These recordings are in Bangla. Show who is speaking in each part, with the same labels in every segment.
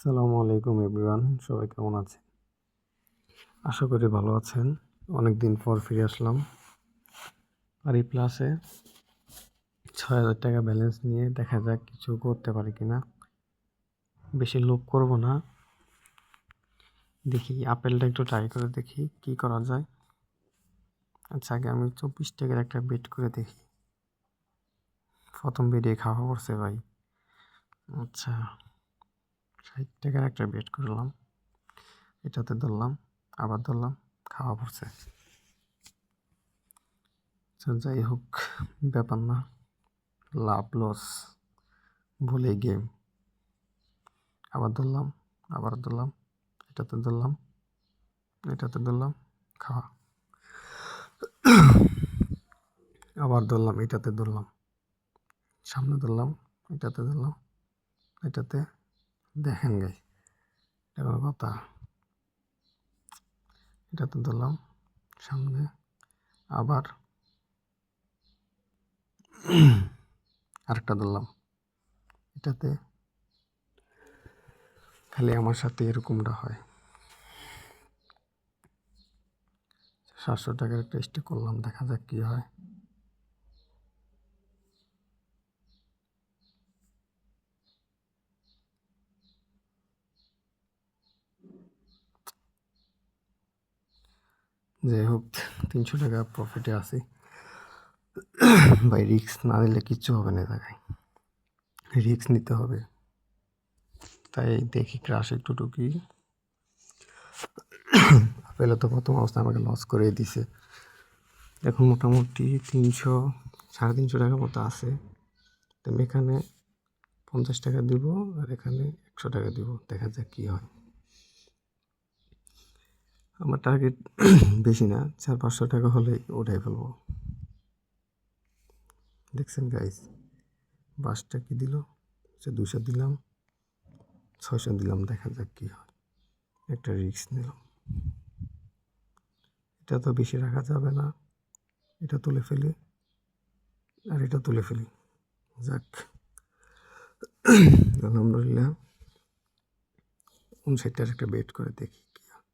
Speaker 1: আসসালামু আলাইকুম এভরিওয়ান, সবাই কেমন আছেন? আশা করি ভালো আছেন। অনেক দিন পর ফিরে আসলাম আর এই প্লাসে ছয় হাজার টাকা ব্যালেন্স নিয়ে দেখা যাক কিছু করতে পারি কি না বেশি লোভ করব না। দেখি, আপেলটা একটু ট্রাই করে দেখি কি করা যায়। আচ্ছা আগে আমি চব্বিশ টাকার একটা বেট করে দেখি। প্রথম বেডে খাওয়া পড়ছে ভাই। আচ্ছা। ষাট টাকার একটা বেট করলাম। এটাতে ধরলাম, আবার ধরলাম, খাওয়া পড়ছে। যাই হোক, ব্যাপার না। লাভ, লস, ভুলে গেম। আবার ধরলাম আবার ধরলাম, এটাতে ধরলাম এটাতে ধরলাম, খাওয়া। আবার ধরলাম, এটাতে ধরলাম। সামনে ধরলাম, এটাতে ধরলাম, এটাতে দেখেন গাই, এটা কোনো কথা। এটাতে ধরলাম সামনে আবার আরেকটা ধরলাম। এটাতে খালি আমার সাথে এরকমটা হয়। সাতশো টাকার একটা স্টে করলাম, দেখা যাক কী হয়। যাই হোক তিনশো টাকা প্রফিটে আছি। ভাই রিক্স না নিলে কিচ্ছু হবে না জায়গায়। রিক্স নিতে হবে। তাই দেখি ক্রাশ একটু টুকি আপেলে তো প্রথম অবস্থা আমাকে লস করে দিছে। এখন মোটামুটি তিনশো, সাড়ে তিনশো টাকার মতো আছে। তো এখানে পঞ্চাশ টাকা দিব আর এখানে একশো টাকা দিব। দেখা যাক কী হয়। আমার টার্গেট বেশি না, চার পাঁচশো টাকা হলেই উঠাই ফেলব। দেখছেন গাইস বাসটা কি দিল? সে দুশো দিলাম, ছয়শো দিলাম, দেখা যাক কী হয়। একটা রিস্ক নিলাম। এটা তো বেশি রাখা যাবে না, এটা তুলে ফেলি, আর এটা তুলে ফেলি। যাক। আলহামদুলিল্লাহ, উনষাটটার একটা বেট করে দেখি কি হয়।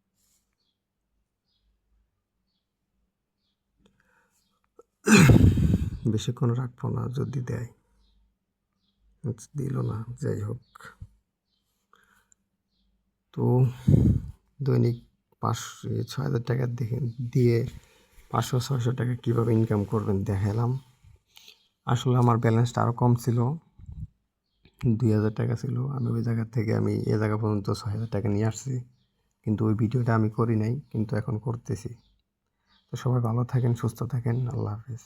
Speaker 1: বেশিক্ষণ রাখব না, যদি দেয়। দিল না, যাই হোক। তো দৈনিক পাঁচশো ছয় হাজার টাকা দিয়ে পাঁচশো, ছয়শো টাকা কীভাবে ইনকাম করবেন দেখালাম। আসলে আমার ব্যালেন্সটা আরও কম ছিল, দুই হাজার টাকা ছিল। আমি ওই জায়গা থেকে আমি এ জায়গা পর্যন্ত ছয় হাজার টাকা নিয়ে আসছি। কিন্তু ওই ভিডিওটা আমি করি নাই, কিন্তু এখন করতেছি। তো সবাই ভালো থাকেন, সুস্থ থাকেন, আল্লাহ হাফিজ।